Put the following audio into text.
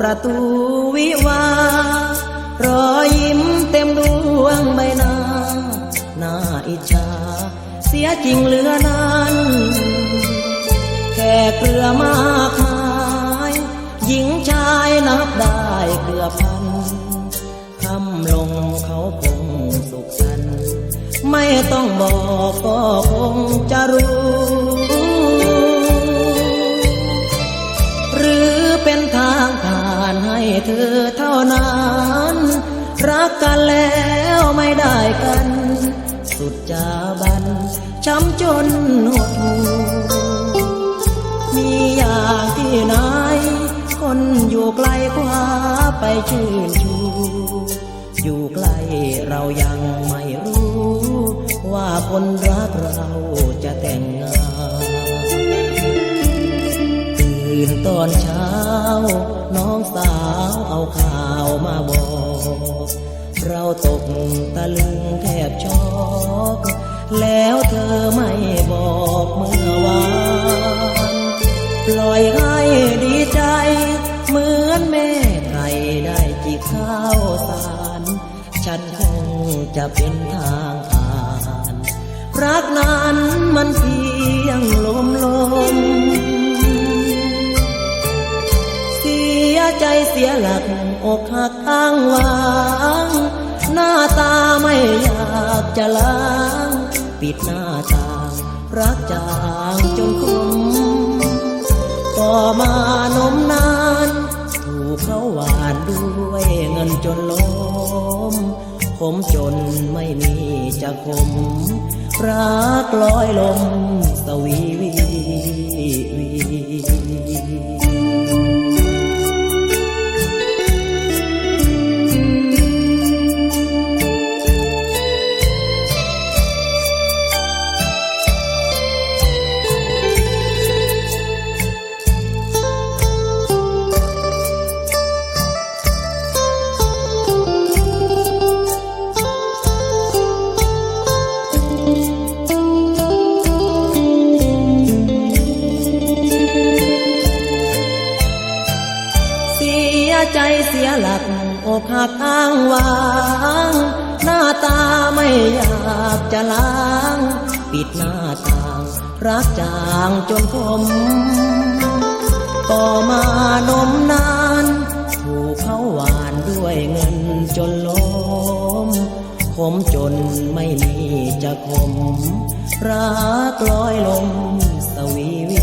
ประตูวิวารอยยิ้มเต็มดวงใบหน้าหน่าอิจฉาเสียจริงเหลือนั้นแค่เกลือมากมายหญิงชายนับได้เกือบพันคำลงเขาคงสุขสันไม่ต้องบอกก็คงจะรู้ เธอเท่านั้น รักกันแล้วไม่ได้กัน สุดจาบันช้ำจนหดหูมีอย่างที่ไหนคนอยู่ไกลกว่าไปชื่นชูอยู่ใกล้เรายังไม่รู้ ว่าคนรักเราจะแต่งงานตื่นตอนเช้าน้องสาว เอาข่าวมาบอก เราตกตะลึงแทบช็อกแล้วเธอไม่บอกเมื่อวานปล่อยให้ดีใจ เหมือนแม่ไก่ได้จีบข้าวสาร ฉันคงจะเป็นทางผ่าน รักนั้นมันเพียง สียหลักอกหักอ้างวาง หน้าตาไม่อยากจะล้าง ปิดหน้าต่างรักจางจนคุมต่อมานมนาน ถูกเขาหวานด้วยเงินจนล้มผมจนไม่มีจะคมรักลอยลม เสียหลักอกหักอ้างวาง หน้าตาไม่อยากจะล้าง ปิดหน้าต่าง รักจางจนคมต่อมานมนาน ถูกเขาหวานด้วยเงินจนล้มขมจนไม่มีจะคม รักลอยลมสวีวี